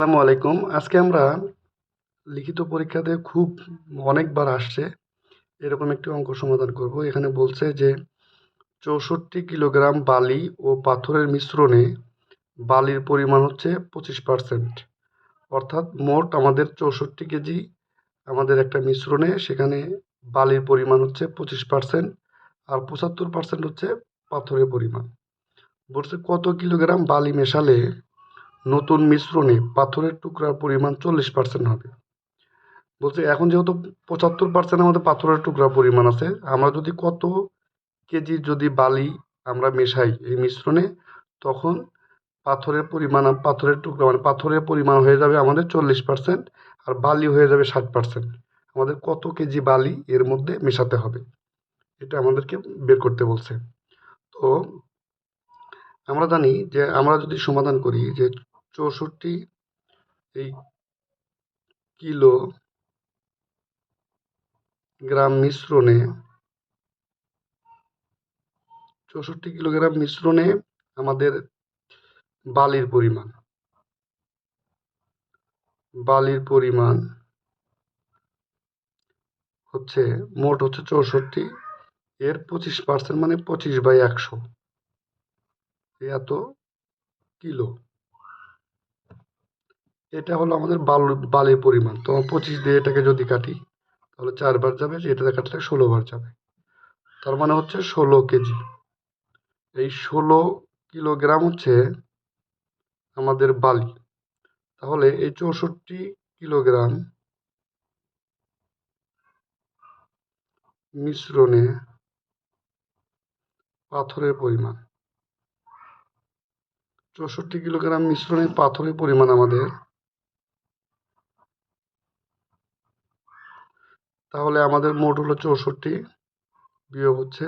আসসালামু আলাইকুম। আজকে আমরা লিখিত পরীক্ষাতে খুব অনেকবার আসছে। এরকম একটি অঙ্ক সমাধান করব। এখানে বলছে যে চৌষট্টি কিলোগ্রাম বালি ও পাথরের মিশ্রণে বালির পরিমাণ হচ্ছে পঁচিশ পার্সেন্ট। অর্থাৎ মোট আমাদের চৌষট্টি কেজি আমাদের একটা মিশ্রণে সেখানে বালির পরিমাণ হচ্ছে পঁচিশ পার্সেন্ট আর পঁচাত্তর পার্সেন্ট হচ্ছে পাথরের পরিমাণ। বলছে কত কিলোগ্রাম বালি মেশালে নতুন মিশ্রণে পাথরের টুকরার পরিমাণ চল্লিশ পার্সেন্ট হবে। বলছে, এখন যেহেতু পঁচাত্তর পার্সেন্ট আমাদের পাথরের টুকরার পরিমাণ আছে, আমরা যদি কত কেজি যদি বালি আমরা মেশাই এই মিশ্রণে, তখন পাথরের পরিমাণ, পাথরের টুকরা মানে পাথরের পরিমাণ হয়ে যাবে আমাদের চল্লিশ পার্সেন্ট আর বালি হয়ে যাবে ষাট পার্সেন্ট আমাদের কত কেজি বালি এর মধ্যে মেশাতে হবে? এটা আমাদেরকে বের করতে বলছে। তো আমরা জানি যে, আমরা যদি সমাধান করি যে চৌষট্টি, এই কিলো গ্রাম মিশ্রণে, চৌষট্টি কিলোগ্রাম মিশ্রণে আমাদের বালির পরিমাণ। বালির পরিমাণ হচ্ছে, মোট হচ্ছে চৌষট্টি, এর পঁচিশ পার্সেন্ট মানে পঁচিশ বাই একশো। এত কিলো। এটা হলো আমাদের বালু, বালির পরিমাণ। তো পঁচিশ দিয়ে এটাকে যদি কাটি, তাহলে চারবার যাবে এটাতে কাটলে ষোলো বার যাবে। তার মানে হচ্ছে ষোলো কেজি। এই ষোলো কিলোগ্রাম হচ্ছে আমাদের বালি। তাহলে এই চৌষট্টি কিলোগ্রাম মিশ্রণে পাথরের পরিমাণ। চৌষট্টি কিলোগ্রাম মিশ্রণে পাথরের পরিমাণ আমাদের তাহলে আমাদের মোট হলো চৌষট্টি, বিয়োগ হচ্ছে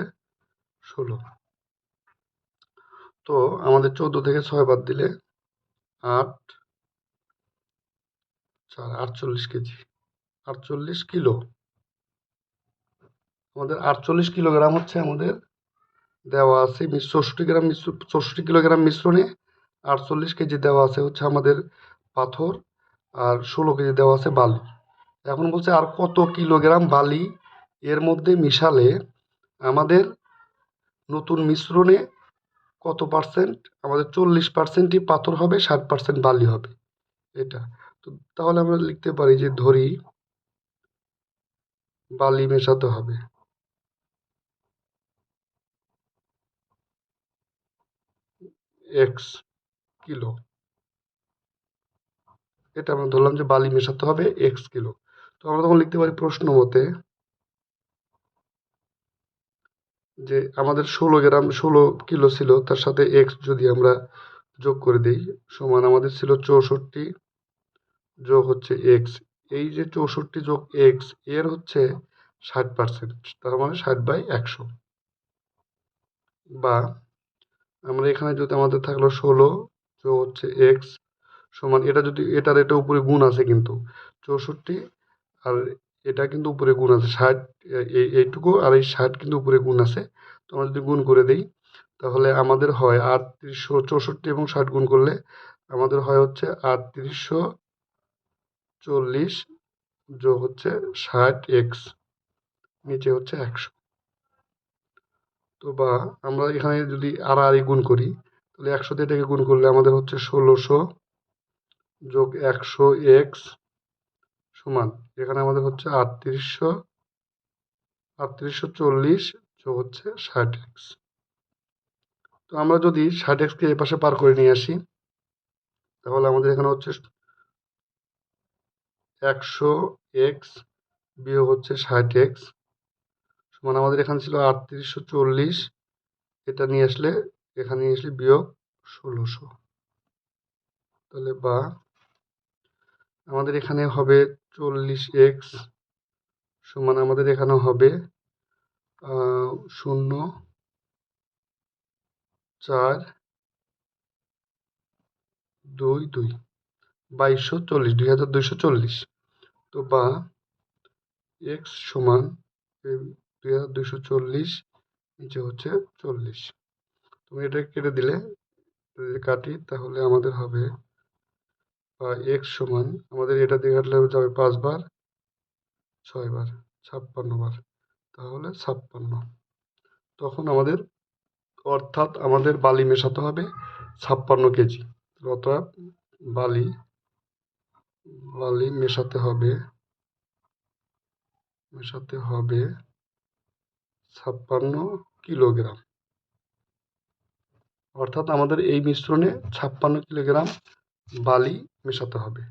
ষোলো। তো আমাদের চোদ্দ থেকে ছয় বাদ দিলে আট, চার, আটচল্লিশ কেজি। আটচল্লিশ কিলো। আমাদের আটচল্লিশ কিলোগ্রাম হচ্ছে আমাদের দেওয়া আছে চৌষট্টি গ্রাম মিশ্র, চৌষট্টি কিলোগ্রাম মিশ্রণে আটচল্লিশ কেজি দেওয়া আছে হচ্ছে আমাদের পাথর আর ষোলো কেজি দেওয়া আছে বালি। এখন বলছে, আর কত কিলোগ্রাম বালি এর মধ্যে মিশালে আমাদের নতুন মিশ্রণে কত পার্সেন্ট, আমাদের চল্লিশ পার্সেন্টই পাথর হবে, ষাট পার্সেন্ট বালি হবে? এটা। তো তাহলে আমরা লিখতে পারি যে ধরি বালি মেশাতে হবে। X kilo. এটা আমরা ধরলাম যে বালি মেশাতে হবে এক্স কিলো। তো আমরা তখন লিখতে পারি প্রশ্ন মতে যে আমাদের ষোলো গ্রাম, ষোলো কিলো ছিল, তার সাথে এক্স যদি আমরা যোগ করে দিই, সমান আমাদের ছিল চৌষট্টি যোগ হচ্ছে এক্স এই যে চৌষট্টি যোগ এক্সের হচ্ছে ষাট পার্সেন্ট তার মানে ষাট বাই একশো। বা আমরা এখানে যদি আমাদের থাকল ষোলো যোগ হচ্ছে এক্স সমান, এটা যদি, এটার এটা উপরে গুণ আছে কিন্তু, চৌষট্টি আর এটা কিন্তু উপরে গুণ আছে। ষাট এই এইটুকু আর এই ষাট কিন্তু উপরে গুণ আছে। তো আমরা যদি গুণ করে দিই, তাহলে আমাদের হয় আটত্রিশশো চৌষট্টি এবং ষাট গুণ করলে আমাদের হয় হচ্ছে আটত্রিশশো চল্লিশ যোগ হচ্ছে ষাট এক্স, নিচে হচ্ছে একশো। তো বা আমরা এখানে যদি আড়াআড়ি গুণ করি, তাহলে একশো দিয়ে এটাকে গুণ করলে আমাদের হচ্ছে ষোলোশো যোগ একশো এক্স সমান এখানে আমাদের হচ্ছে আটত্রিশশো আটত্রিশশো চল্লিশ যোগ হচ্ছে ষাট এক্স তো আমরা যদি ষাট এক্সকে এ পাশে পার করে নিয়ে আসি, তাহলে আমাদের এখানে হচ্ছে একশো এক্স বিয়োগ হচ্ছে ষাট এক্স সমান আমাদের এখানে ছিল আটত্রিশশো চল্লিশ, এটা নিয়ে আসলে, এখানে নিয়ে আসলে বিয়োগ ষোলোশো। তাহলে বা আমাদের এখানে হবে চল্লিশ এক্স সমান আমাদের এখানে হবে শূন্য চার দুই দুই, বাইশশো চল্লিশ, দুই হাজার দুইশো চল্লিশ। তো বা এক্স সমান দুই হাজার দুইশো চল্লিশ, নিচে হচ্ছে চল্লিশ। তুমি এটা কেটে দিলে কাটি তাহলে আমাদের হবে এক্স সমান, আমাদের এটা দিয়ে কাটলে যাবে পাঁচবার, ছয়বার, ছাপ্পান্ন বার, তাহলে ছাপ্পান্ন। তখন আমাদের, অর্থাৎ আমাদের বালি মেশাতে হবে ছাপ্পান্ন কেজি। অর্থাৎ বালি বালি মেশাতে হবে মেশাতে হবে ছাপ্পান্ন কিলোগ্রাম। অর্থাৎ আমাদের এই মিশ্রণে ছাপ্পান্ন কিলোগ্রাম বালি মেশাতে হবে।